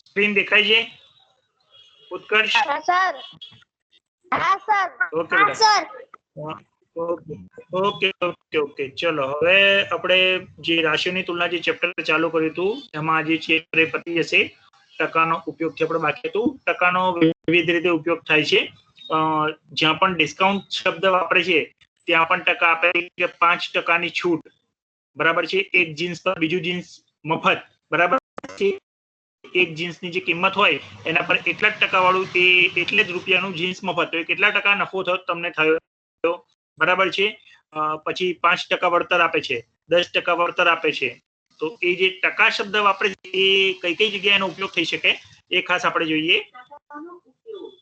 Screen દેખાય છે? ઉત્કર્ષ? હા સર. હા સર. ઓકે હા સર. ઓકે ઓકે ઓકે ચલો હવે આપણે જે રાશિઓની તુલના જે ચેપ્ટર ચાલુ કર્યું હતું એમાં જે છે પતી જશે ટકાનો ઉપયોગથી આપણે બાકી હતું. ટકાનો વિવિધ રીતે ઉપયોગ થાય છે. જ્યાં પણ ડિસ્કાઉન્ટ શબ્દ વાપરે છે ત્યાં પણ ટકા આપે કે પાંચ ટકાની છૂટ. બરાબર છે? એક જીન્સ પર બીજું જીન્સ મફત. બરાબર છે? એક જીન્સની જે કિંમત હોય, એના પર એટલા જ ટકા વાળું એ એટલે જ રૂપિયાનું જીન્સ મફત. તો કેટલા ટકા નફો થયો તમને થયો? બરાબર છે? પછી પાંચ ટકા વળતર આપે છે. દસ ટકા વળતર આપે છે. તો એ જે ટકા શબ્દ વાપરે છે, એ કઈ કઈ જગ્યાએ એનો ઉપયોગ થઈ શકે? એ ખાસ આપણે જોઈએ ટકાનો ઉપયોગ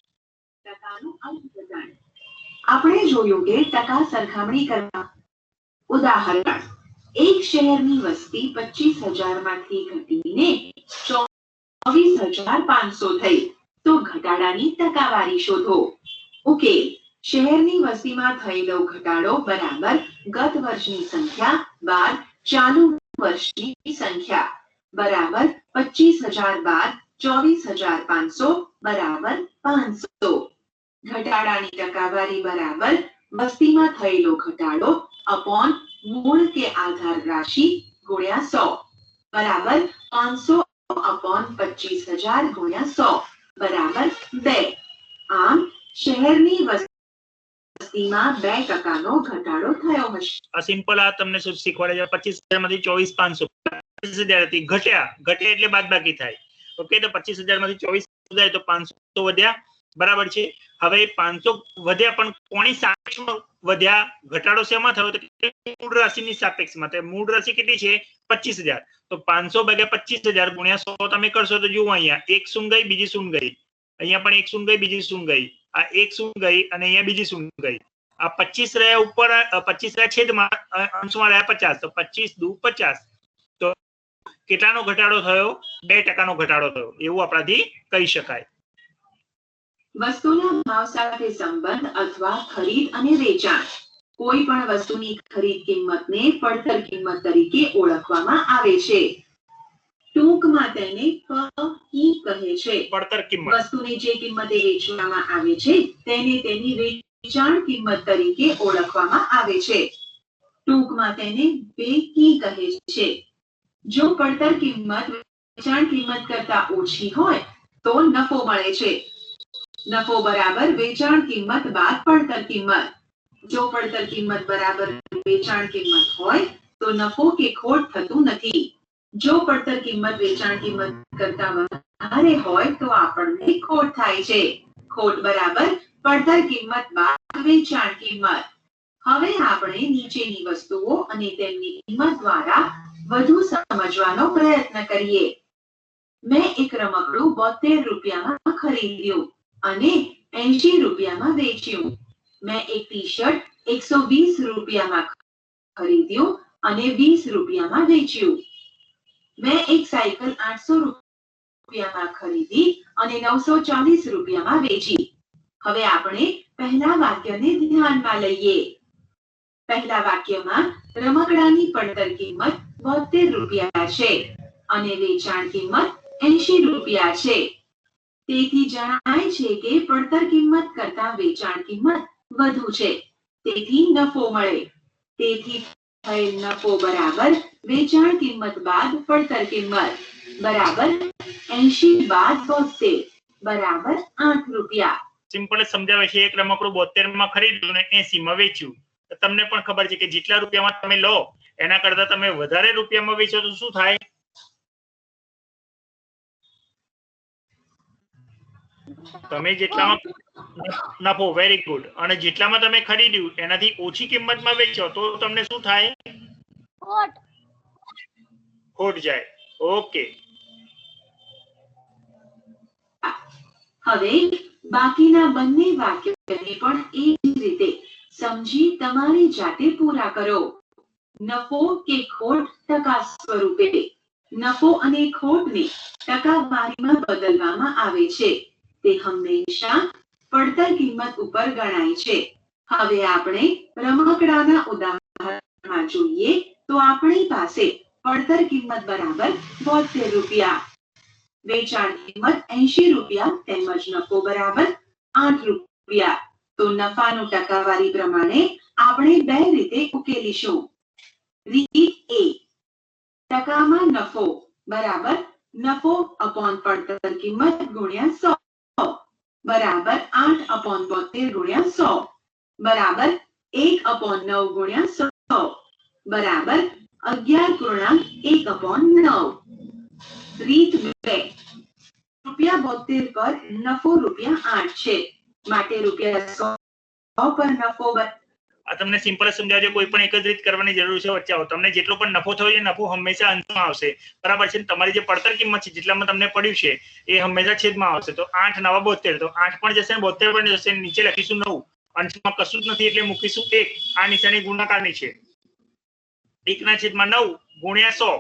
ટકાનું અર્થઘટન આપણે જોયું કે ટકા સરખામણી કરવા. ઉદાહરણ, એક શહેરની વસ્તી પચીસ હજારમાંથી ઘટીને ચોવીસ હજાર પાંચસો થઈ. તો ઘટાડાની ટકાવારી શોધો. ઉકેલ શહેરની વસ્તીમાં થયેલો ઘટાડો બરાબર ગત વર્ષની સંખ્યા બાદ ચાલુ વર્ષની સંખ્યા. બરાબર પચીસ હજાર બાદ ચોવીસ હજાર પાંચસો બરાબર પાંચસો. ઘટાડાની ટકાવારી બરાબર વસ્તીમાં થયેલો ઘટાડો અપોન મૂળ કે આધાર રાશિ ગુણ્યા સો. બરાબર પાંચસો અપોન પચીસ હજાર ગુણ્યા સો. બરાબર બે. આમ શહેરની વસ્તીમાં બે ટકાનો ઘટાડો થયો હશે. આ સિમ્પલ આ તમને શું શીખવાડે છે? પચીસમાંથી ચોવીસ પાંચસો. પચીસ હજાર હતી ઘટ્યા ઘટે એટલે બાદ બાકી થાય. ઓકે, તો પચીસ હજારમાંથી ચોવીસ જાય તો પાંચસો વધ્યા. બરાબર છે? હવે પાંચસો વધ્યા પણ કોની સાપેક્ષમાં વધ્યા? ઘટાડો શેમાં થયો? તો મૂળ રાશિની સાપેક્ષમાં. મૂળ રાશિ કેટલી છે? પચીસ તો પાંચસો ભાગ્યા પચીસ હજાર ગુણ્યા તમે કરશો તો જુઓ અહીંયા. એક શું ગઈ બીજી શું ગઈ અહીંયા પણ એક શું ગઈ બીજી શું ગઈ આ એક શું ગઈ અને અહીંયા બીજી શું ગઈ આ પચીસ રહ્યા ઉપર પચીસ રહ્યા છેદમાં અંશમાં રહ્યા પચાસ. તો પચીસ દુ પચાસ. તો કેટલાનો ઘટાડો થયો? બે ટકાનો ઘટાડો થયો. એવું આપણાથી કહી શકાય. વસ્તુના ભાવ સાથે સંબંધ અથવા ખરીદ અને વેચાણ. કોઈ પણ વસ્તુની ખરીદ કિંમતને પડતર કિંમત તરીકે ઓળખવામાં આવે છે. ટૂંકમાં તેને કી કહે છે. પડતર કિંમત. વસ્તુને જે કિંમતે વેચવામાં આવે છે તેને તેની વેચાણ કિંમત તરીકે ઓળખવામાં આવે છે. ટૂંકમાં તેને બેકી કહે છે. જો પડતર કિંમત વેચાણ કિંમત કરતા ઓછી હોય તો નફો મળે છે. નફો બરાબર વેચાણ કિંમત બાદ પડતર કિંમત. જો પડતર કિંમત બરાબર વેચાણ કિંમત હોય, તો નફો કે ખોટ થતું નથી. જો પડતર કિંમત વેચાણ કિંમત કરતા વધારે હોય, તો આપણને ખોટ થાય છે. ખોટ બરાબર પડતર કિંમત બાદ વેચાણ કિંમત. હવે આપણે નીચેની વસ્તુઓ અને તેમની કિંમત દ્વારા વધુ સમજવાનો પ્રયત્ન કરીએ. મેં એક રમકડું બોતેર રૂપિયામાં ખરીદ્યું. અને એંશી રૂપિયામાં વેચ્યું. મેં એક ટી શર્ટ એકસો વીસ રૂપિયામાં ખરીદ્યું અને વીસ રૂપિયામાં વેચ્યું. મેં એક સાયકલ આઠસો રૂપિયામાં ખરીદી અને નવસો ચાલીસ રૂપિયામાં વેચી. હવે આપણે પહેલા વાક્યને ધ્યાનમાં લઈએ. પહેલા વાક્યમાં રમકડાની પડતર કિંમત બોતેર રૂપિયા છે અને વેચાણ કિંમત એંશી રૂપિયા છે. તેથી જણાય છે કે પડતર કિંમત કરતા વેચાણ કિંમત વધુ છે. તેથી નફો મળે. તેથી થયેલ નફો બરાબર વેચાણ કિંમત બાદ પડતર કિંમત. બરાબર એંશી બાદ બોતેર બરાબર આઠ રૂપિયા. સિમ્પલ સમજાવે છે. એક રમકડું બોતેરમાં ખરીદ્યું ને એસી માં વેચ્યું તમને પણ ખબર છે કે જેટલા રૂપિયામાં તમે લો, એના કરતા તમે વધારે રૂપિયામાં વેચો તો શું થાય? તમે જેટલામાં નફો વેરી ગુડ અને જેટલામાં તમે ખરીદ્યું એનાથી ઓછી કિંમતમાં વેચો તો તમને શું થાય? ખોટ. ખોટ જાય. ઓકે હવે બાકીના બંને વાક્યોને પણ એ જ રીતે સમજી તમારી જાતે પૂરા કરો. નફો કે ખોટ ટકા સ્વરૂપે. નફો અને ખોટને ટકાવારીમાં બદલવામાં આવે છે. તે હંમેશા પડતર કિંમત ઉપર ગણાય છે. હવે આપણે રમકડાના ઉદાહરણમાં જોઈએ તો આપણી પાસે પડતર કિંમત બરાબર બોતેર રૂપિયા, વેચાણ કિંમત એસી રૂપિયા તેમજ નફો બરાબર આઠ રૂપિયા. તો નફાનું ટકાવારી પ્રમાણે આપણે બે રીતે ઉકેલીશું. રીત એ, ટકામાં નફો બરાબર નફો અપોન પડતર કિંમત ગુણ્યા સો. બરાબર આઠ અપોન બોતેર ગુણ્યા સો. બરાબર એક અપોન નવ ગુણ્યા સો. બરાબર અગિયાર પૂર્ણાંક એક અપોન નવ. રીત બે. રૂપિયા બોતેર પર નફો રૂપિયા આઠ છે. માટે રૂપિયા સો પર નફો આ તમને સિમ્પલ સમજાવજો, કોઈ પણ એક જ રીત કરવાની જરૂર છે વચ્ચે. આવો તમને જેટલો પણ નફો થયો છે નફો હંમેશા અંશમાં આવશે. બરાબર છે તમારી જે પડતર કિંમત છે, જેટલામાં તમને પડ્યું છે, એ હંમેશા છેદમાં આવશે. તો આઠ નવા બોતેર તો આઠ પણ જશે બોતેર પણ જશે નીચે લખીશું નવ. અંશમાં કશું જ નથી એટલે મૂકીશું એક. આ નિશાની ગુણાકારની છે. એકના છેદમાં નવ ગુણ્યા સો.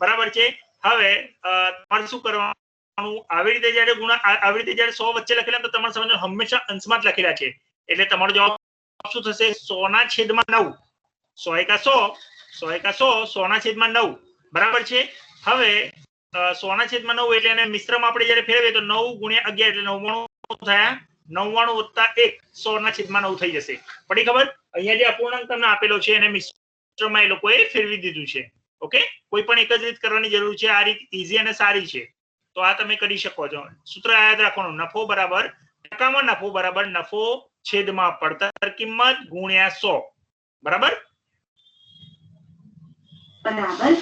બરાબર છે? હવે તમારે શું કરવાનું? આવી રીતે જયારે ગુણા આવી રીતે જયારે સો વચ્ચે લખેલા, તો તમારે સમજવાનું હંમેશા અંશમાં જ લખેલા છે. એટલે તમારો જવાબ શું થશે? સો ના છેદમાં નવ. સો એકા સો સો એકા સો સો ના છેદમાં નવ. બરાબર છે? હવે સો ના છેદમાં નવ એટલે એને મિશ્રમાં આપણે જયારે ફેરવીએ તો નવ ગુણ્યા અગિયાર એટલે નવ્વાણું થયા? નવ્વાણું વત્તા એક. સો ના છેદમાં નવ થઈ જશે. પડી ખબર? અહીંયા જે અપૂર્ણાંક તમને આપેલો છે એને મિશ્રમાં એ લોકોએ ફેરવી દીધું છે. ઓકે? કોઈ પણ એક જ રીત કરવાની જરૂર છે. આ રીત ઈઝી અને સારી છે. તો આ તમે કરી શકો છો. સૂત્ર યાદ રાખવાનું. નફો બરાબર. ટકામાં નફો બરાબર. નફો છેદમાં પડતર કિંમત ગુણ્યા સો. બરાબર? બરાબર.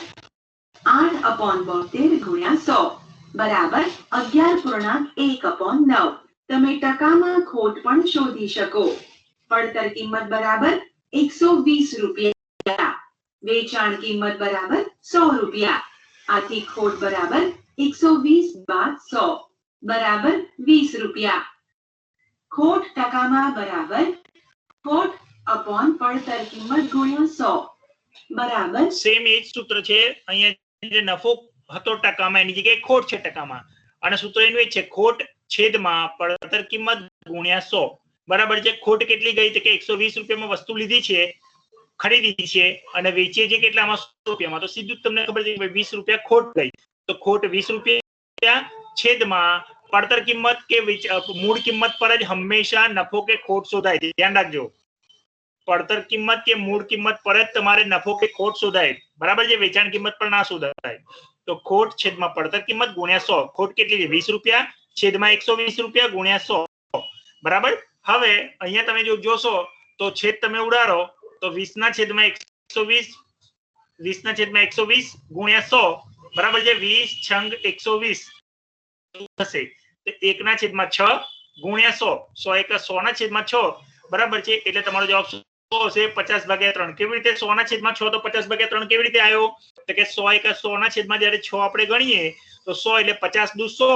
આઠ અપોન બોતેર ગુણ્યા સો. બરાબર. અગિયાર પૂર્ણાંક એક અપોન નવ. તમે ટકામાં ખોટ પણ શોધી શકો. પડતર કિંમત બરાબર એકસો વીસ રૂપિયા. વેચાણ કિંમત બરાબર સો રૂપિયા. આથી ખોટ બરાબર એકસો વીસ બાદ સો. બરાબર વીસ રૂપિયા. ખોટ ટકામાં બરાબર, ખોટ અપોન પડતર કિંમત ગુણ્યા સો. બરાબર? સેમ એ જ સૂત્ર છે, અહીંયા જે નફો હતો ટકામાં, એની જગ્યાએ ખોટ છે ટકામાં. અને સૂત્ર એનું એ છે, ખોટ છેદમાં પડતર કિંમત ગુણ્યા સો. બરાબર છે? ખોટ કેટલી ગઈ તો કે એકસો વીસ રૂપિયામાં વસ્તુ લીધી છે, ખરીદી છે, અને વેચીએ છે કેટલામાં? સો રૂપિયામાં. તો સીધું જ તમને ખબર છે વીસ રૂપિયા ખોટ ગઈ. તો ખોટ વીસ રૂપિયા છેદમાં પડતર કિંમત કે વેચ- અ, મૂળ કિંમત પર જ હંમેશા નફો કે ખોટ શોધાય છે ધ્યાન રાખજો પડતર કિંમત કે મૂળ કિંમત પર જ તમારે નફો કે ખોટ શોધાય બરાબર છે વેચાણ કિંમત પર ના શોધાય તો ખોટ છેદમાં પડતર કિંમત ગુણ્યા સો ખોટ કેટલી છે વીસ રૂપિયા છેદમાં એકસો વીસ રૂપિયા ગુણ્યા સો બરાબર હવે અહીંયા તમે જો જોશો તો છેદ તમે ઉડાડો તો વીસ ના છેદમાં એકસો વીસ વીસ ના છેદમાં એકસો વીસ ગુણ્યા સો બરાબર છે વીસ છંગ એકસો વીસ થશે. તો એક છેદમાં છ ગુણ્યા સો. સો એક સો ના છેદમાં છ. બરાબર છે? એટલે તમારો જવાબ શું હશે, પચાસ ભાગ્યા ત્રણ. કેવી રીતે સો ના છેદમાં છ? તો પચાસ ભાગ્યા ત્રણ કેવી રીતે આવ્યો તો કે સો એક સો ના છેદમાં જયારે છ આપણે ગણીએ, તો સો એટલે પચાસ દુ સો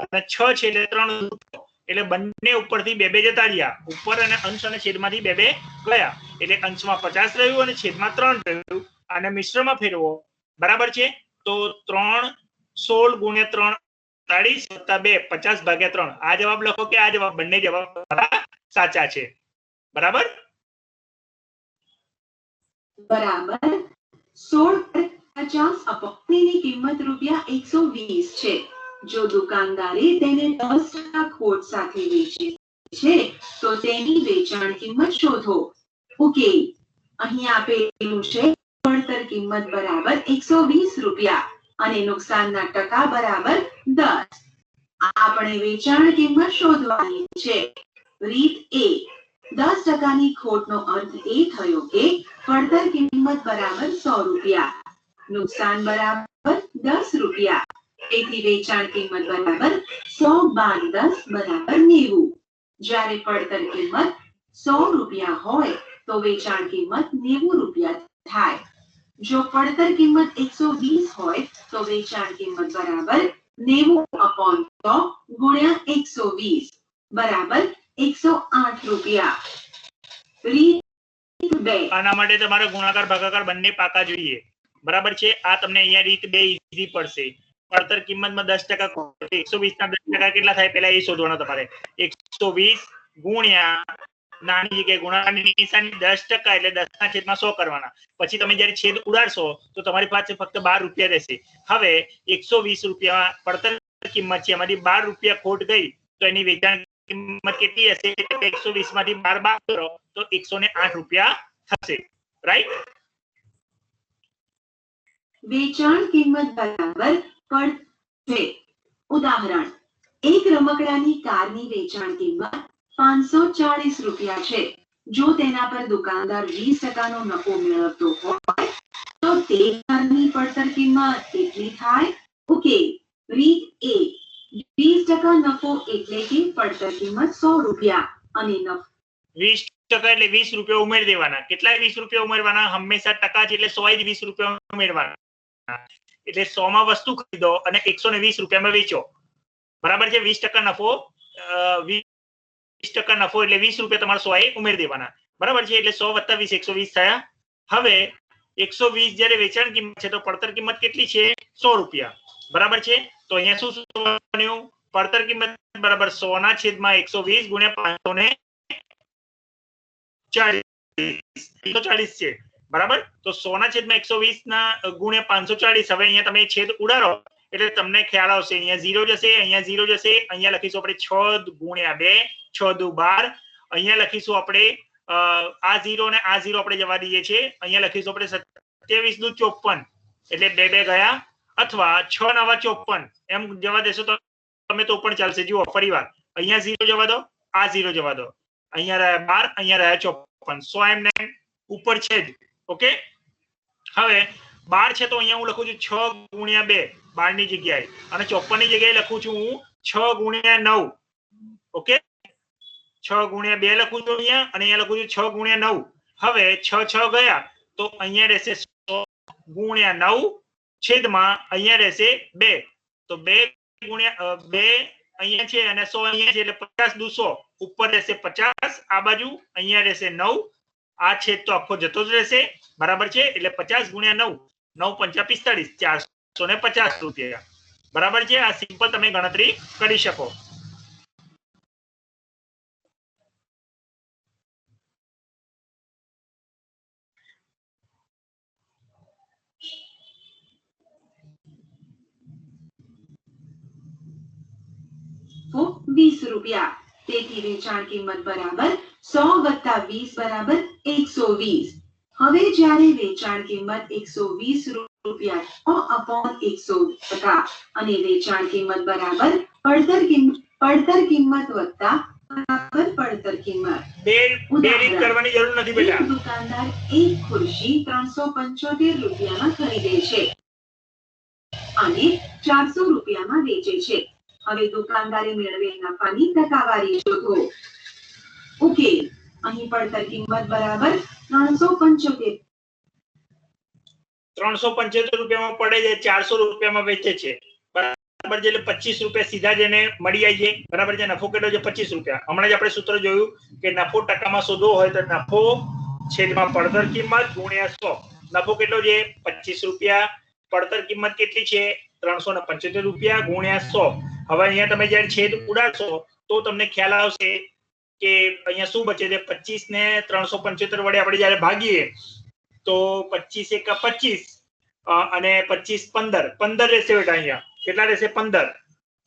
અને છ છે એટલે ત્રણ એટલે બંને ઉપરથી બે બે જતા રહ્યા. ઉપર અને અંશ અને છેદમાંથી બે બે ગયા. એટલે અંશમાં પચાસ રહ્યું અને છેદમાં ત્રણ રહ્યું. અને મિશ્રમાં ફેરવો. બરાબર છે? તો ત્રણ સોળ ગુણ્યા ત્રણ ચાલીસ વત્તા બે, પચાસ ભાગ્યા ત્રણ. આ જવાબ લખો કે આ જવાબ, બંને જવાબ સાચા છે. બરાબર? બરાબર. સોળ પચાસ અપક્ષની કિંમત રૂપિયા એકસો વીસ છે. જો દુકાનદારે તેને દસ ટકા ખોટ સાથે વેચે છે, તો તેની વેચાણ કિંમત શોધો. ઓકે. અહીં આપેલું છે પડતર કિંમત બરાબર એકસો વીસ રૂપિયા. અને નુકસાનના ટકા બરાબર દસ. આપણે વેચાણ કિંમત શોધવાની છે. રીત એ. દસ ટકાની ખોટનો અર્થ એ થયો કે પડતર કિંમત બરાબર સો રૂપિયા. નુકસાન બરાબર દસ રૂપિયા. તેથી વેચાણ કિંમત બરાબર સો બાદ દસ બરાબર નેવું. જ્યારે પડતર કિંમત સો રૂપિયા હોય તો વેચાણ કિંમત નેવું રૂપિયા થાય. જો પડતર કિંમત એકસો વીસ હોય, તો વેચાણ કિંમત બરાબર નેવું અપોન સો ગુણ્યા એકસો વીસ, બરાબર એકસો આઠ રૂપિયા. રીત બે. આના માટે તમારે ગુણાકાર, ભાગાકાર બંને પાકા જોઈએ. બરાબર છે? આ તમને અહીંયા રીત બે ઈઝી પડશે. પડતર કિંમતમાં દસ ટકા એકસો વીસ ના દસ ટકા કેટલા થાય? પેલા એ શોધવાના તમારે. એકસો વીસ ગુણ્યા નાની જગ્યાએ ગુણાકારની નિશાની દસ ટકા એટલે દસ ના છેદમાં સો કરવાના. પછી તમે જયારે છેદ ઉડાડશો, તો તમારી પાસે ફક્ત બાર રૂપિયા રહેશે. હવે એકસો વીસ રૂપિયા પડતર કિંમત છે, એમાંથી બાર રૂપિયા ખોટ ગઈ, તો એની વેચાણ કિંમત કેટલી હશે? એકસો વીસમાંથી બાર બાર કરો, તો એકસો ને આઠ રૂપિયા થશે. રાઈટ વેચાણ કિંમત બરાબર છે ઉદાહરણ, એક રમકડાની કારની વેચાણ કિંમત પાંચસો ચાલીસ રૂપિયા છે. જો તેના પર દુકાનદાર વીસ ટકાનો નફો મેળવતો હોય, તો તે કારની પડતર કિંમત કેટલી થાય? ઓકે, રીત એ. વીસ ટકા નફો એટલે કે પડતર કિંમત સો રૂપિયા. અને નફો વીસ ટકા એટલે વીસ રૂપિયા ઉમેરી દેવાના. કેટલા વીસ રૂપિયા ઉમેરવાના? હંમેશા ટકા છે એટલે સો જ વીસ રૂપિયા ઉમેરવાના. એટલે સો માં વસ્તુ ખરીદો અને એકસો ને વીસ રૂપિયામાં વેચો. બરાબર છે? વીસ ટકા નફો વીસ ટકા નફો એટલે વીસ રૂપિયા તમારે સો એ ઉમેરી દેવાના. બરાબર છે? એટલે સો વત્તા વીસ, એકસો વીસ થયા. હવે એકસો વીસ જયારે વેચાણ કિંમત છે તો પડતર કિંમત કેટલી છે? સો રૂપિયા. બરાબર છે? તો અહીંયા શું બન્યું પડતર કિંમત બરાબર સો ના છેદમાં એકસો વીસ ગુણ્યા પાંચસો ને ચાલીસ છે. બરાબર? તો સો ના છેદમાં એકસો વીસ ના ગુણ્યા પાંચસો ચાલીસ હવે અહીંયા તમે છેદ ઉડાડો. એટલે તમને ખ્યાલ આવશે, અહીંયા ઝીરો જશે, અહીંયા ઝીરો જશે, અહીંયા લખીશું આપણે છ ગુણ્યા બે, છ દુ બાર. અહીંયા લખીશું આપણે આ ઝીરો ને આ ઝીરો આપણે જવા દઈએ છીએ. અહીંયા લખીશું આપણે સત્યાવીસ દુ ચોપન. એટલે બે બે ગયા. અથવા છ નવા ચોપન. એમ જવા દેશો તો તમે તો પણ ચાલશે. જુઓ ફરીવાર અહીંયા ઝીરો જવા દો, આ ઝીરો જવા દો. અહીંયા રહ્યા બાર, અહીંયા રહ્યા ચોપન. સો એમ ઉપર છે જ. ઓકે? હવે બાર છે તો અહીંયા હું લખું છું છ ગુણ્યા બે બારની જગ્યાએ. અને ચોપનની જગ્યાએ લખું છું હું છ ગુણ્યા નવ. ઓકે? છ ગુણ્યા બે લખું છું અહીંયા અને અહીંયા લખું છું છ ગુણ્યા નવ. હવે છ છ ગયા તો અહીંયા રહેશે સો ગુણ્યા નવ છેદમાં અહીંયા રહેશે બે. તો બે ગુણ્યા બે અહીંયા છે અને સો અહીંયા છે એટલે પચાસ દુ ઉપર રહેશે પચાસ, આ બાજુ અહીંયા રહેશે નવ. આ છેદ તો આખો જતો જ રહેશે. બરાબર છે? એટલે પચાસ ગુણ્યા નવ. નવ પંચા પિસ્તાળીસ ચારસો ને પચાસ રૂપિયા. બરાબર છે? આ સિમ્પલ તમે ગણતરી કરી શકો. વીસ રૂપિયા. તેથી વેચાણ કિંમત બરાબર સો વત્તા વીસ બરાબર એકસો વીસ. હવે જ્યારે વેચાણ કિંમત એકસો વીસ રૂપિયા અપોન એકસો ટકા અને વેચાણ કિંમત બરાબર પડતર કિંમત પડતર કિંમત વત્તા બરાબર પડતર કિંમત. બે બે કરવાની જરૂર નથી બેટા. દુકાનદાર એક ખુરશી ત્રણસો પંચોતેર રૂપિયામાં ખરીદે છે અને ચારસો રૂપિયામાં વેચે છે. હવે દુકાનદારે મેળવેલ નફાની ટકાવારી શોધો. ઓકે અહીં પડતર કિંમત બરાબર ત્રણસો પંચોતેર. ત્રણસો પંચોતેર રૂપિયામાં પડે છે, ચારસો રૂપિયામાં વેચે છે. બરાબર છે, એટલે પચીસ રૂપિયા સીધા જ મળી જાય બરાબર છે, નફો કેટલો છે, પચીસ રૂપિયા. હમણાં જ આપણે સૂત્ર જોયું કે નફો ટકામાં શોધવો હોય તો નફો છેદમાં પડતર કિંમત ગુણ્યા સો. નફો કેટલો છે, પચીસ રૂપિયા. પડતર કિંમત કેટલી છે, ત્રણસો ને પંચોતેર રૂપિયા ગુણ્યા સો. હવે અહીંયા તમે જયારે છેદ ઉડાડશો તો તમને ખ્યાલ આવશે કે અહીંયા શું બચે છે? પચીસ ને ત્રણસો પંચોતેર વડે આપણે જયારે ભાગીએ, તો પચીસ એક પચીસ અને પચીસ પંદર. પંદર રહેશે બેટા અહીંયા. કેટલા રહેશે? પંદર.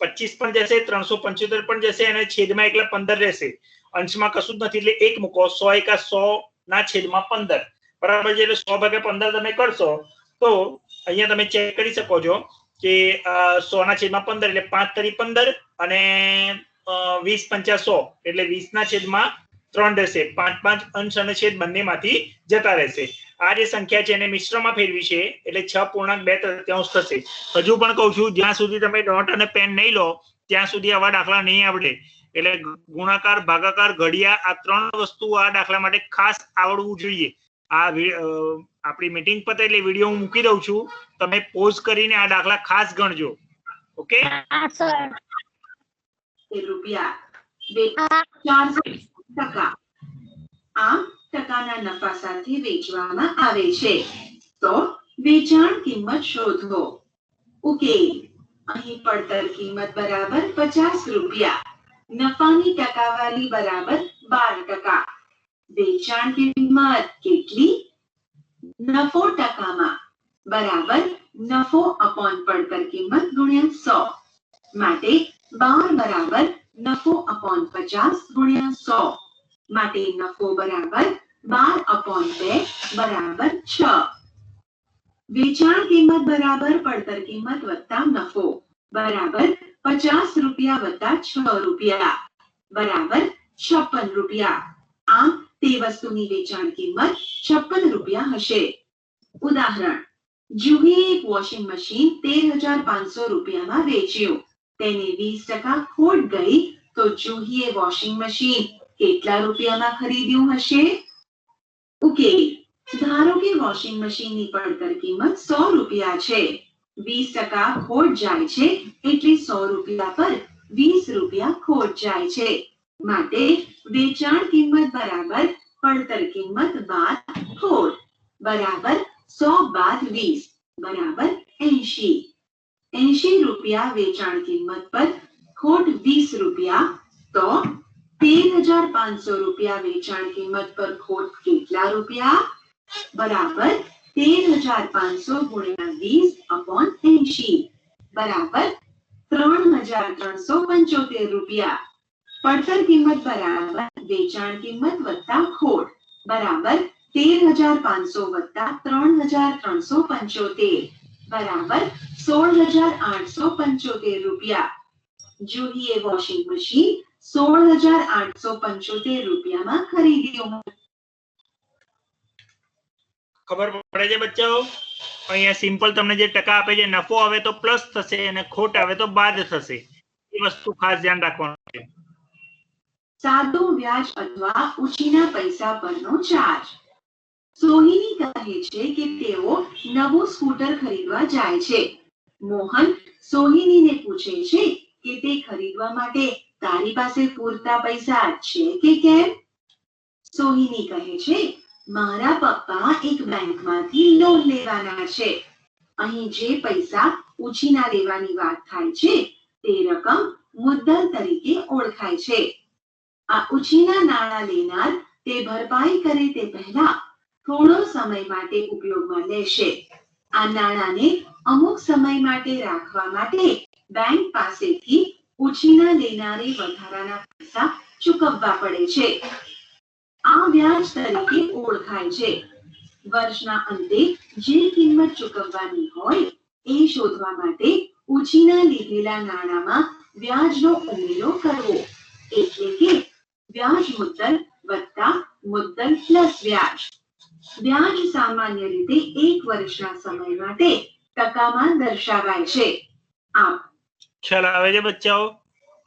પચીસ પણ જશે, ત્રણસો પંચોતેર પણ જશે અને છેદમાં એકલા પંદર રહેશે. અંશમાં કશું જ નથી એટલે એક મૂકો. સો એકા સો ના છેદમાં પંદર. બરાબર છે? સો ભાગ્યા પંદર તમે કરશો, તો અહીંયા તમે ચેક કરી શકો છો કે સો ના છેદમાં પંદર એટલે પાંચ તરી પંદર અને વીસ પંચા સો. એટલે વીસ ના છેદમાં ત્રણ રહેશે. પાંચ પાંચ અંશ અને છેદ બંનેમાંથી જતા રહેશે. આ જે સંખ્યા છે એને મિશ્રમાં ફેરવી છે. એટલે છ પૂર્ણાંક બે તૃતીયાંશ થશે. હજુ પણ કહું છું, જ્યાં સુધી તમે નોટ અને પેન નહીં લો, ત્યાં સુધી આવા દાખલા નહીં આવડે. એટલે ગુણાકાર, ભાગાકાર, ઘડિયા, આ ત્રણ વસ્તુ આ દાખલા માટે ખાસ આવડવું જોઈએ. આ આપણી મીટિંગ પતે એટલે વીડિયો હું મૂકી દઉં છું. તમે પોઝ કરીને આ દાખલા ખાસ ગણજો. ઓકે રૂપિયા વે- ચારસો ટકા આમ બરાબર પચાસ રૂપિયા. નફાની ટકાવારી બરાબર બાર ટકા. વેચાણ કિંમત કેટલી? નફો ટકામાં. બરાબર, નફો અપોન પડતર કિંમત ગુણ્યા સો. માટે બાર બરાબર નફો અપોન પચાસ ગુણ્યા સો. માટે નફો બરાબર બાર અપોન બે બરાબર છ. વેચાણ કિંમત બરાબર, પડતર કિંમત વત્તા નફો. બરાબર પચાસ રૂપિયા વત્તા છ રૂપિયા. બરાબર છપ્પન રૂપિયા. આમ તે વસ્તુની વેચાણ કિંમત છપ્પન રૂપિયા હશે. ઉદાહરણ જુહીએ એક વોશિંગ મશીન તેર હજાર પાંચસો રૂપિયામાં વેચ્યું. તેને વીસ ટકા ખોટ ગઈ તો જુહીએ વોશિંગ મશીન કેટલા રૂપિયામાં ખરીદ્યું હશે? ઉકેલ ધારો કે વોશિંગ મશીનની પડતર કિંમત સો રૂપિયા છે. વીસ ટકા ખોટ જાય છે એટલે સો રૂપિયા પર વીસ રૂપિયા ખોટ જાય છે. માટે વેચાણ કિંમત બરાબર, પડતર કિંમત બાદ ખોટ. બરાબર સો બાદ વીસ, બરાબર એંશી. એંશી રૂપિયા વેચાણ કિંમત પર ખોટ વીસ રૂપિયા તો તેર હજાર પાંચસો રૂપિયા વેચાણ કિંમત પર ખોટ કેટલા રૂપિયા બરાબર તેર હજાર પાંચસો ગુણ્યા વીસ અપોન એંશી બરાબર ત્રણ હજાર ત્રણસો પંચોતેર રૂપિયા પડતર કિંમત બરાબર વેચાણ કિંમત વત્તા ખોટ બરાબર તેર હજાર પાંચસો વત્તા ત્રણ હજાર ત્રણસો પંચોતેર બરાબર સોળ હજાર આઠસો પંચોતેર રૂપિયા. જુહીએ વોશિંગ મશીન સોળ હજાર આઠસો પંચોતેર રૂપિયામાં ખરીદ્યું. ખબર પડે છે બચ્ચાઓ? અહીંયા સિમ્પલ તમને જે ટકા આપે છે નફો આવે તો પ્લસ થશે અને ખોટ આવે તો બાદ થશે. એ વસ્તુ ખાસ ધ્યાન રાખવાનું છે. સાદું વ્યાજ અથવા ઉછીના પૈસા પરનો ચાર્જ સોહિની કહે છે કે તેઓ નવું સ્કૂટર ખરીદવા જાય છે. મોહન સોહિનીને પૂછે છે કે તે ખરીદવા માટે તારી પાસે પૂરતા પૈસા છે કે કેમ? સોહિની કહે છે, મારા પપ્પા એક બેંકમાંથી લોન લેવાના છે. અહીં જે પૈસા ઉછીના લેવાની વાત થાય છે, તે રકમ મુદ્દલ તરીકે ઓળખાય છે. આ ઉછીના નાણાં લેનાર તે ભરપાઈ કરે તે પહેલા સમય માટે ઉપયોગમાં લેશે. આ નાણાંને અમુક સમય માટે રાખવા માટે બેંક પાસેથી ઉછીના લેનારે વધારાના પૈસા ચૂકવવા પડે છે. આ વ્યાજ તરીકે ઓળખાય છે. વર્ષના અંતે જે કિંમત ચૂકવવાની હોય એ શોધવા માટે ઉછીના લીધેલા નાણાંમાં વ્યાજનો ઉમેરો કરવો. એટલે કે વ્યાજ મુદ્દલ વત્તા મુદ્દલ પ્લસ વ્યાજ. વ્યાજ સામાન્ય રીતે એક વર્ષના સમય માટે ટકામાં દર્શાવાય છે. આમ. ખ્યાલ આવે છે બચ્ચાઓ?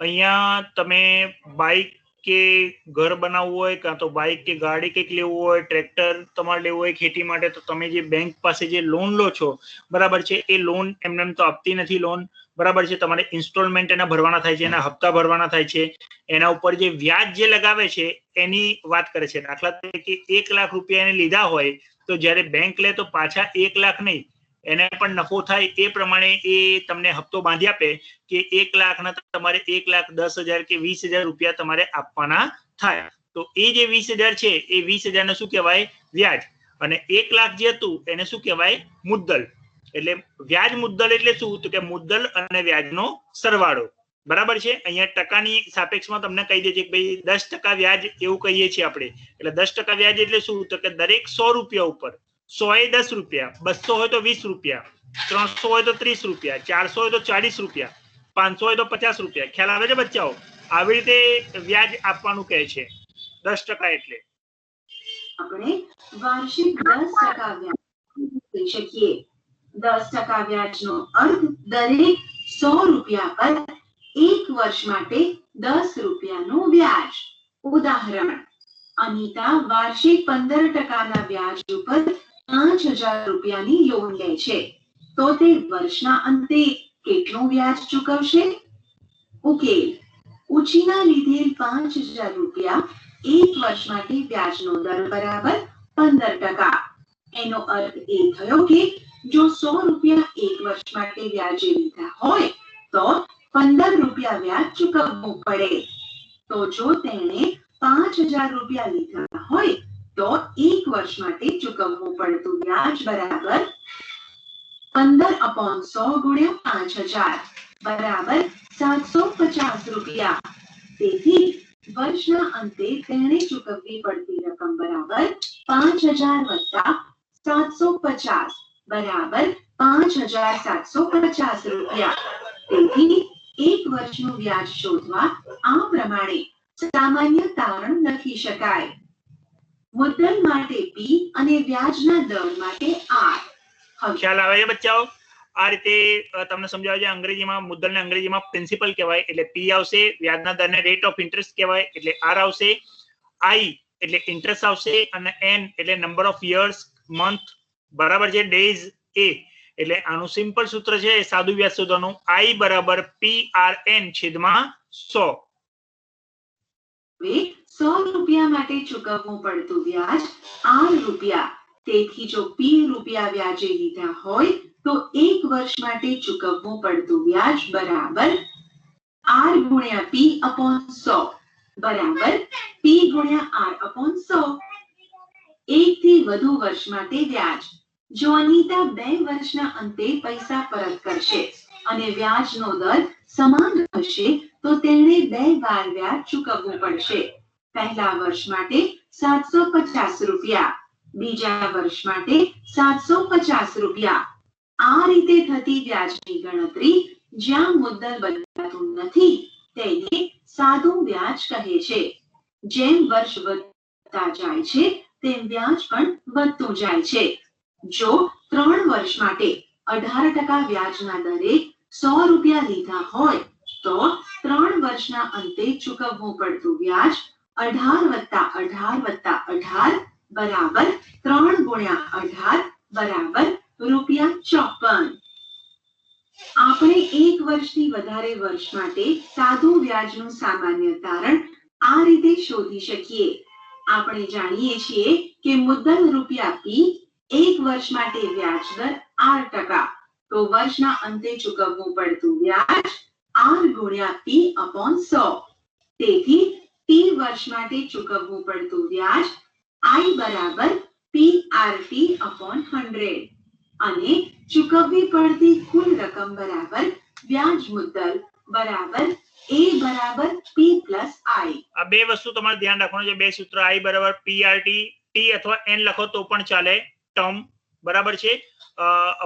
અહીંયા તમે બાઇક કે ઘર બનાવવું હોય કાં તો બાઇક કે ગાડી કંઈક લેવું હોય, ટ્રેક્ટર તમારે લેવું હોય ખેતી માટે, તો તમે જે બેંક પાસે જે લોન લો છો, બરાબર છે, એ લોન એમને એમ તો આપતી નથી લોન બરાબર છે? તમારે ઇન્સ્ટોલમેન્ટ એના ભરવાના થાય છે, એના હપ્તા ભરવાના થાય છે, એના ઉપર જે વ્યાજ જે લગાવે છે, એની વાત કરે છે. દાખલા તરીકે એક લાખ રૂપિયા એને લીધા હોય, તો જ્યારે બેંક લે તો પાછા એક લાખ નહીં. એને પણ નફો થાય એ પ્રમાણે એ તમને હપ્તો બાંધી આપે કે એક લાખના તમારે એક લાખ દસ હજાર કે વીસ હજાર રૂપિયા તમારે આપવાના થાય. તો એ જે વીસ હજાર છે, એ વીસ હજારને શું કહેવાય? વ્યાજ. અને એક લાખ જે હતું, એને શું કહેવાય? મુદ્દલ. એટલે વ્યાજ મુદ્દલ એટલે શું? તો કે મુદ્દલ અને વ્યાજનો સરવાળો. બરાબર છે? અહીંયા ટકાની સાપેક્ષમાં તમને કહી દે છે કે ભાઈ દસ ટકા વ્યાજ એવું કહીએ છીએ આપણે. એટલે દસ ટકા વ્યાજ એટલે શું? તો કે દરેક સો રૂપિયા ઉપર સો એ દસ રૂપિયા, બસો હોય તો વીસ રૂપિયા, ત્રણસો હોય તો ત્રીસ રૂપિયા, ચારસો હોય તો ચાલીસ રૂપિયા, પાંચસો હોય તો પચાસ રૂપિયા. ખ્યાલ આવે છે બચ્ચાઓ? આવી રીતે વ્યાજ આપવાનું કહે છે. દસ ટકા એટલે. આપણે વાર્ષિક દસ ટકા વ્યાજ શકીએ. દસ ટકા વ્યાજનો અર્થ દરેક સો રૂપિયા પર એક વર્ષ માટે દસ રૂપિયાનું વ્યાજ. ઉદાહરણ, અનિતા વાર્ષિક પંદર ટકાના વ્યાજ ઉપર પાંચ હજાર રૂપિયાની લોન લે છે. તો તે વર્ષના અંતે કેટલું વ્યાજ ચૂકવશે? ઉકેલ, ઉછીના લીધેલ પાંચ હજાર રૂપિયા એક વર્ષ માટે વ્યાજનો દર બરાબર પંદર ટકા. એનો અર્થ એ થયો કે જો સો રૂપિયા એક વર્ષ માટે વ્યાજે લીધા હોય, તો પંદર રૂપિયા વ્યાજ ચૂકવવું પડે. તો જો તેણે પાંચ હજાર રૂપિયા લીધા હોય, તો એક વર્ષ માટે ચૂકવવું પડતું વ્યાજ બરાબર પંદર અપોન સો ગુણ્યા પાંચ હજાર, બરાબર સાતસો પચાસ રૂપિયા. તેથી વર્ષના અંતે તેણે ચૂકવવી પડતી રકમ બરાબર પાંચ હજાર વત્તા સાતસો પચાસ. બરાબર પાંચ હજાર સાતસો પચાસ રૂપિયા. તેથી એક વર્ષનું વ્યાજ શોધવા આ પ્રમાણે સામાન્ય તારણ લખી શકાય. મુદ્દલ માટે પી અને વ્યાજના દર માટે આર ખ્યાલ આવે છે બચ્ચાઓ? આ રીતે તમને સમજાવે છે અંગ્રેજીમાં મુદ્દલને અંગ્રેજીમાં પ્રિન્સિપલ કહેવાય એટલે પી આવશે, વ્યાજના દરને રેટ ઓફ ઇન્ટરેસ્ટ કહેવાય એટલે આર આવશે આઈ એટલે ઇન્ટરેસ્ટ આવશે અને એન એટલે નંબર ઓફ યર્સ મંથ બરાબર છે ડેઝ એ એટલે આનું સિમ્પલ સૂત્ર છે, એ વ્યાસ સૂત્રનું આઈ બરાબર પી આર એન છેદમાં સો. સો રૂપિયા માટે ચૂકવવું પડતું વ્યાજ આર રૂપિયા. તેથી જો પી રૂપિયા વ્યાજે લીધા હોય, તો એક વર્ષ માટે ચૂકવવું પડતું વ્યાજ બરાબર આર ગુણ્યા પી અપોન સો. બરાબર પી ગુણ્યા આર અપોન સો. એક થી વધુ વર્ષ માટે વ્યાજ. જો અનિતા બે વર્ષના અંતે પૈસા પરત કરશે અને વ્યાજનો દર સમાન હશે તો તેણે બે વાર વ્યાજ ચૂકવવું પડશે. પહેલા વર્ષ માટે સાતસો પચાસ રૂપિયા, બીજા વર્ષ માટે સાતસો પચાસ રૂપિયા. આ રીતે થતી વ્યાજની ગણતરી જ્યાં મુદ્દલ બદલાતું નથી, તેને સાદું વ્યાજ કહે છે. જેમ વર્ષ વધતા જાય છે, તેમ વ્યાજ પણ વધતું જાય છે. જો ત્રણ વર્ષ માટે અઢાર ટકા વ્યાજના દરે સો રૂપિયા લીધા હોય, તો ત્રણ વર્ષના અંતે ચૂકવવું પડતું વ્યાજ અઢાર વત્તા અઢાર વત્તા અઢાર બરાબર ત્રણ ગુણ્યા અઢાર બરાબર રૂપિયા ચોપન. આપણે એક વર્ષથી વધારે વર્ષ માટે સાદું વ્યાજનું સામાન્ય તારણ આ રીતે શોધી શકીએ. આપણે જાણીએ છીએ કે મુદ્દલ રૂપિયા પી એક વર્ષ માટે વ્યાજ દર આર ટકા. તો વર્ષના અંતે ચૂકવવું પડતું વ્યાજ આર ગુણ્યા પી અપોન સો. તેથી ટી વર્ષ માટે ચૂકવવું પડતું વ્યાજ આઈ બરાબર P R T upon hundred અને ચૂકવવી પડતી કુલ રકમ બરાબર વ્યાજ મુદ્દલ બરાબર એ બરાબર પી પ્લસ આઈ આ બે વસ્તુ તમારે ધ્યાન રાખવાનું છે. બે સૂત્ર આઈ બરાબર પીઆરટી ટી અથવા એન લખો તો પણ ચાલે. ટર્મ, બરાબર છે?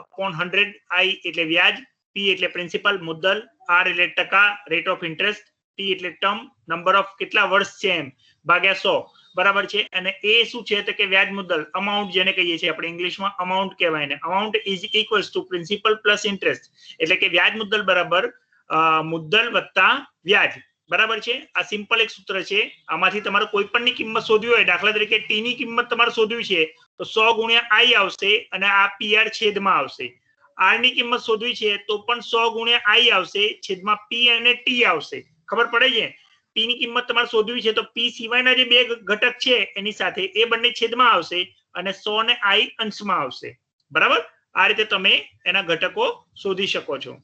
અપોન હંડ્રેડ આઈ એટલે વ્યાજ પી એટલે પ્રિન્સિપલ મુદ્દલ આર એટલે ટકા રેટ ઓફ ઇન્ટરેસ્ટ ટી એટલે ટર્મ નંબર ઓફ કેટલા વર્ષ છે એમ? ભાગ્યા સો. બરાબર છે? અને એ શું છે તો કે વ્યાજ, મુદ્દલ અમાઉન્ટ જેને કહીએ છીએ આપણે ઇંગ્લિશમાં અમાઉન્ટ કહેવાય ને. Amount is equals to principal plus interest એટલે કે વ્યાજ, મુદ્દલ બરાબર મુદ્દલ વત્તા વ્યાજ. બરાબર છે? આ સિમ્પલ એક સૂત્ર છે. આમાંથી તમારે કોઈ પણની કિંમત શોધવી હોય, દાખલા તરીકે ટી ની કિંમત તમારે શોધવી છે તો સો ગુણ્યા આઈ આવશે અને આ પીઆર છેદમાં આવશે. આરની કિંમત શોધવી છે તો પણ સો ગુણ્યા આઈ આવશે છેદમાં પી અને ટી આવશે. ખબર પડે છે? પી ની કિંમત તમારે શોધવી છે તો પી સિવાયના જે બે ઘટક છે એની સાથે એ બંને છેદમાં આવશે અને સો ને આઈ અંશમાં આવશે. બરાબર? આ રીતે તમે એના ઘટકો શોધી શકો છો.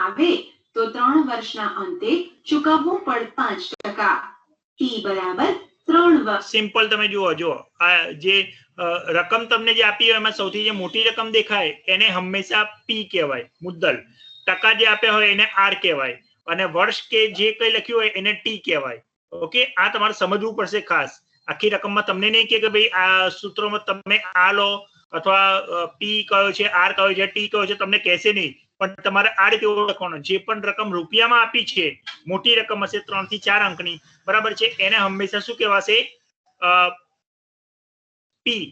આવે તો ત્રણ વર્ષના અંતે ચૂકવવું પડ પાંચ ટકા. ટી બરાબર સિમ્પલ તમે જુઓ જુઓ. આ જે રકમ તમને જે આપી હોય એમાં સૌથી જે મોટી રકમ દેખાય, એને હંમેશા પી કહેવાય, મુદ્દલ. ટકા જે આપ્યા હોય એને આર કહેવાય. અને વર્ષ કે જે કઈ લખ્યું હોય એને ટી કહેવાય. ઓકે? આ તમારે સમજવું પડશે ખાસ. આખી રકમમાં તમને નહીં કે ભાઈ આ સૂત્રોમાં તમે આ લો અથવા પી કયો છે આર કયો છે ટી કયો છે, તમને કહેશે નહીં. પણ તમારે આ રીતે ઓળખવાનું. જે પણ રકમ રૂપિયામાં આપી છે, મોટી રકમ હશે ત્રણથી ચાર અંકની. બરાબર છે? એને હંમેશા શું કહેવાશે? પી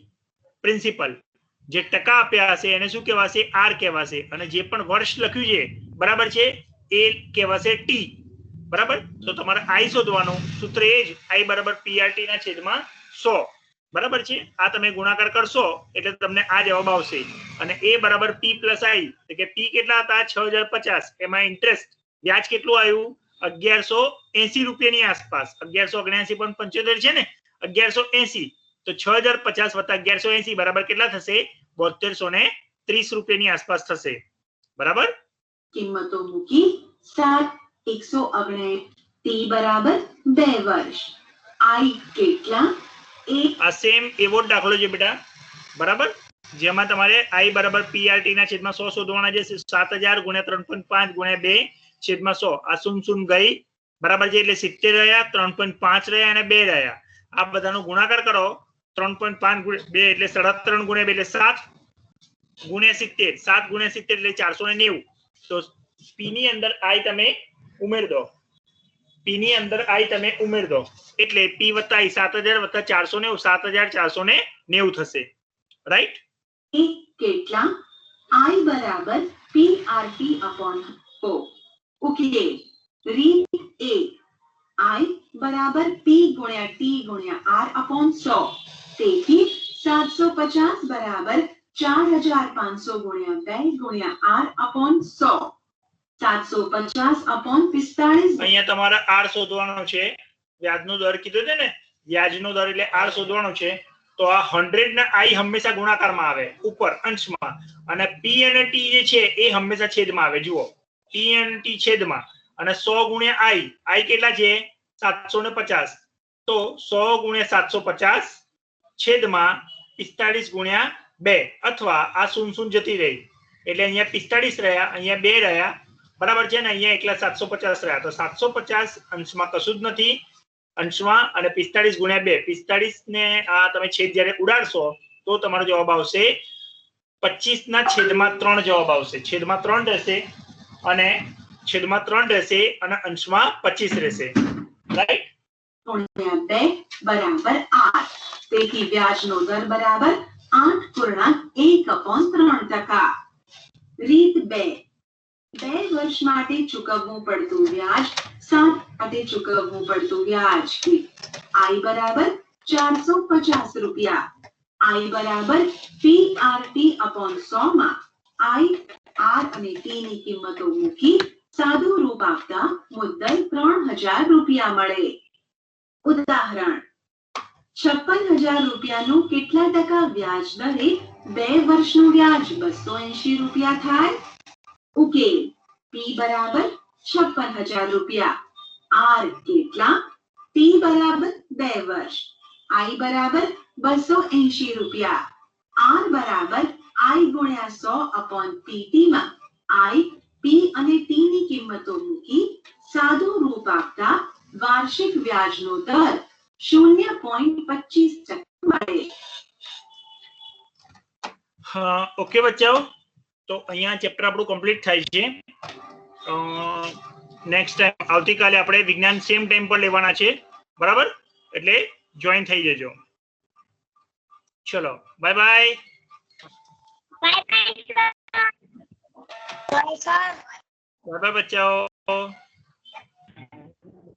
પ્રિન્સિપલ જે ટકા આપ્યા હશે, એને શું કહેવાશે? આર કહેવાશે. અને જે પણ વર્ષ લખ્યું છે, બરાબર છે? એ કહેવાશે ટી બરાબર? તો તમારે આઈ શોધવાનું. સૂત્ર એ જ આઈ બરાબર પીઆરટી ના છેદમાં સો. બરાબર છે? આ તમે ગુણાકાર કરશો, એટલે તમને આ જવાબ આવશે. અને એ બરાબર પી પ્લસ આઈ એટલે કે પી કેટલા હતા? છ હજાર પચાસ. એમાં ઇન્ટરેસ્ટ વ્યાજ કેટલું આવ્યું? અગિયારસો એસી રૂપિયાની આસપાસ. અગિયારસો ઓગણસી પણ પંચોતેર છે ને? અગિયારસો એસી તો છ હજાર પચાસ વત્તા અગિયારસો એસી બરાબર કેટલા થશે બોતેરસો ને ત્રીસ રૂપિયાની આસપાસ થશે બરાબર કિંમતો મૂકી સાત એકસો ઓગણે ટી બરાબર બે વર્ષ આઈ કેટલા એક આ સેમ એવો જ દાખલો છે બેટા બરાબર જેમાં તમારે આઈ બરાબર પીઆરટી ના છેદમાં સો શોધવાના છે સાત હજાર ગુણ્યા ત્રણ પોઈન્ટ પાંચ ગુણ્યા બે છેદમાં સો આ શૂન શૂન ગઈ બરાબર છે એટલે સિત્તેર રહ્યા ત્રણ પોઈન્ટ પાંચ રહ્યા અને બે રહ્યા આ બધાનો ગુણાકાર કરો. ત્રણ પોઈન્ટ પાંચ બે એટલે સાડા ગુણ્યા બે એટલે સાત ગુણ્યા સિત્તેર. સાત ગુણ્યા સિત્તેર એટલે ચારસો ને નેવું. તો પી ની અંદર આઈ તમે ઉમેર પી ની અંદર આઈ તમે ઉમેર એટલે પી વત્તા આઈ સાત હજાર વત્તા ચારસો નેવું. સાત હજાર ચારસો ને નેવું થશે. રાઈટ કેટલા? આઈ બરાબર પી આર ટી અપોન ઓ ઉકેલ રીત એ આઈ બરાબર પી ગુણ્યા ટી ગુણ્યા આર અપોન સો તેથી સાતસો પચાસ બરાબર ચાર હજાર પાંચસો ગુણ્યા બે ગુણ્યા આર અપોન સો સાતસો પચાસ અપોન પિસ્તાળીસ અહીંયા તમારે આર શોધવાનો છે. વ્યાજનો દર કીધો છે ને? વ્યાજનો દર એટલે આર શોધવાનો છે. તો આ હંડ્રેડ ના આઈ હંમેશા ગુણાકારમાં આવે, ઉપર, અંશમાં. અને પી અને ટી જે છે, એ હંમેશા છેદમાં આવે. જુઓ પી અને ટી છેદમાં. અને સો ગુણ્યા આઈ. આઈ કેટલા છે? સાતસો ને પચાસ. તો સો ગુણ્યા સાતસો પચાસ છેદમાં પિસ્તાળીસ ગુણ્યા બે. અથવા આ શૂન શૂન જતી રહી. એટલે અહીંયા પિસ્તાળીસ રહ્યા, અહીંયા બે રહ્યા. બરાબર છે ને? અહીંયા એકલા સાતસો પચાસ રહ્યા. તો સાતસો પચાસ અંશમાં કશું જ નથી. અંશમાં અને પિસ્તાળીસ ગુણ્યા બે. પિસ્તાળીસ ને આ તમે છેદ જ્યારે ઉડાડશો, તો તમારો જવાબ આવશે પચીસ ના છેદમાં ત્રણ જવાબ આવશે. છેદમાં ત્રણ રહેશે અને છેદમાં ત્રણ રહેશે અને અંશમાં પચીસ રહેશે. રાઈટ ગુણ્યા બે બરાબર આઠ. તેથી વ્યાજનો દર બરાબર આઠ પૂર્ણાંક એક અપોન ત્રણ ટકા. રીત બે. બે વર્ષ માટે ચૂકવવું પડતું વ્યાજ, સાત માટે ચૂકવવું પડતું વ્યાજ. આઈ બરાબર ચારસો પચાસ રૂપિયા. આઈ બરાબર પી આર ટી અપોન સો માં. આઈ, આર અને ટી ની કિંમતો મૂકી સાદું રૂપ આપતા મુદ્દલ ત્રણ હજાર રૂપિયા મળે. ઉદાહરણ, છપ્પન હજાર રૂપિયાનું કેટલા ટકા વ્યાજ દરે બે વર્ષનું વ્યાજ બસો એંશી રૂપિયા થાય? ઉકેલ પી બરાબર છપ્પન હજાર રૂપિયા. આર કેટલા? ટી બરાબર બે વર્ષ. આઈ બરાબર બસો એંશી રૂપિયા. આર બરાબર આઈ ગુણ્યા સો અપોન પીટી આઈ પી અને ટી ની કિંમતો મૂકી સાદું રૂપ આપતા વાર્ષિક વ્યાજનો દર શૂન્ય પોઈન્ટ પચીસ ટકા મળે હા ઓકે બચ્ચાઓ તો અહીંયા ચેપ્ટર આપણું કમ્પ્લીટ થાય છે નેક્સ્ટ ટાઈમ આવતીકાલે આપણે વિજ્ઞાન સેમ ટાઈમ પર લેવાના છે બરાબર એટલે જોઈન થઈ જજો. ચલો બાય બાય 晚安。拜拜，拜拜。